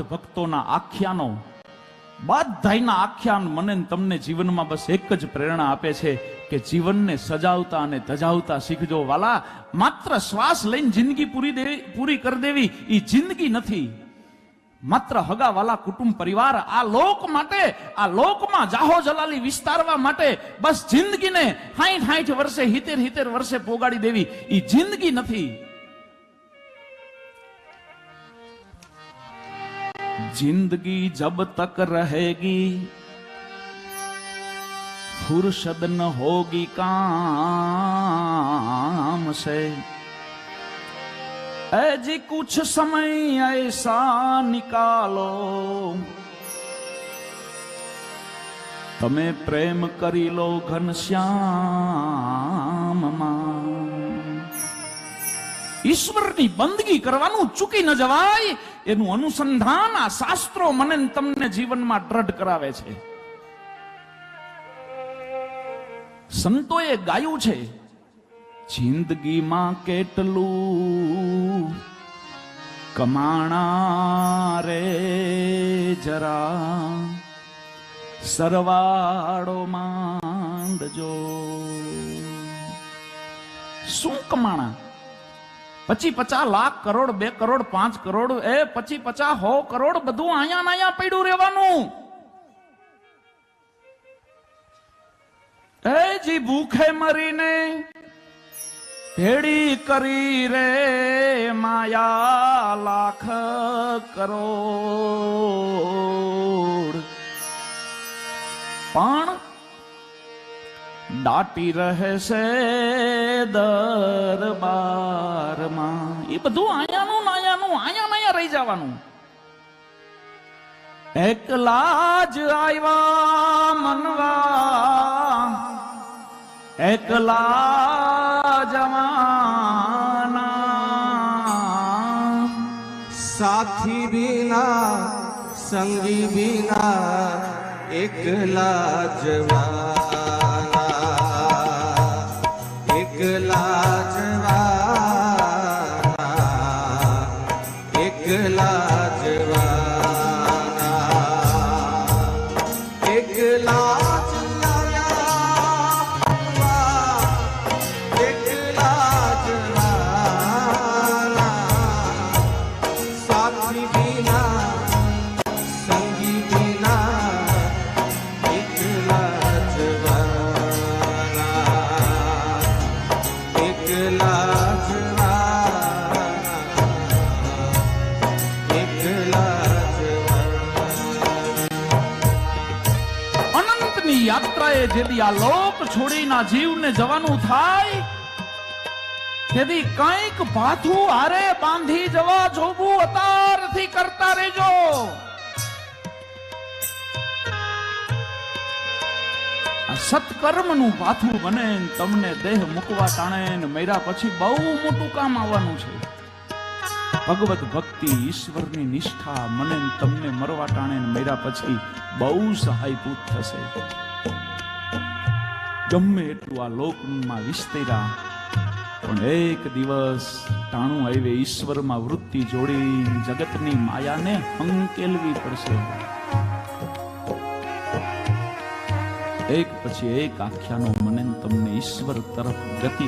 ભક્તોના આખ્યાનો, બધાયના આખ્યાન મને તમને જીવનમાં બસ એક જ પ્રેરણા આપે છે કે જીવનને સજાવતા અને ધજાવતા શીખજો. વાલા, માત્ર શ્વાસ લઈને જિંદગી પૂરી દેવી પૂરી કરી દેવી એ જિંદગી નથી. માત્ર હગા વાલા કુટુંબ પરિવાર, આ લોક માટે, આ લોકમાં જાહો જલાલી વિસ્તારવા માટે બસ જિંદગીને હાઈઠ હાઈઠ વર્ષે હિતેર હિતેર વર્ષે પોગાડી દેવી. એ જિંદગી નથી. ज़िंदगी जब तक रहेगी फुर्सद न होगी काम से। ऐ जी कुछ समय ऐसा निकालो, तमें प्रेम करी लो घनश्याम माँ। ઈશ્વરની બંદગી કરવાનું ચૂકી ન જવાય, એનું અનુસંધાન આ શાસ્ત્રો મને તમને જીવનમાં દ્રઢ કરાવે છે. સંતોએ ગાયું છે, જિંદગીમાં કેટલું કમાણા રે જરા, સરવાળો માંડજો. શું કમાણા? પચી પચાસ લાખ કરોડ, બે કરોડ, પાંચ કરોડ, એ પછી પચાસ હો કરોડ બધું અહીંયા અહીંયા પડ્યું રહેવાનું. એ જી ભૂખે મરીને ભેડી કરી રે માયા લાખ કરોડ. પણ દાટી રહેશે દરબારમાં. એ બધું આયાનું આયાનું આયા આયા રહી જવાનું. એકલા જ આવ્યા મનવા. એકલા જવાના. સાથી બીના સંગી બીના એકલા જવાના. એકલા અનંતની યાત્રાએ જેથી આ લોક છોડીના જીવને જવાનું થાય, તેથી કંઈક ભાથું હારે બાંધી જવા જોવું અતારથી કરતા રહેજો. સત્કર્મનું પાથું બને તમને દેહ મૂકવા ટાણે ને મર્યા પછી બહુ મોટું કામ આવવાનું છે. ભગવત ભક્તિ ઈશ્વરની નિષ્ઠા મને તમને મરવા ટાણે ને મર્યા પછી બહુ સહાયભૂત થશે. ગમે એટલું આ લોકમાં વિસ્તેરા, પણ એક દિવસ ટાણું આવે ઈશ્વરમાં વૃત્તિ જોડી જગતની માયાને હંકેલવી પડશે. એક પછી એક આખ્યાનો મને તમને ઈશ્વર તરફ ગતિ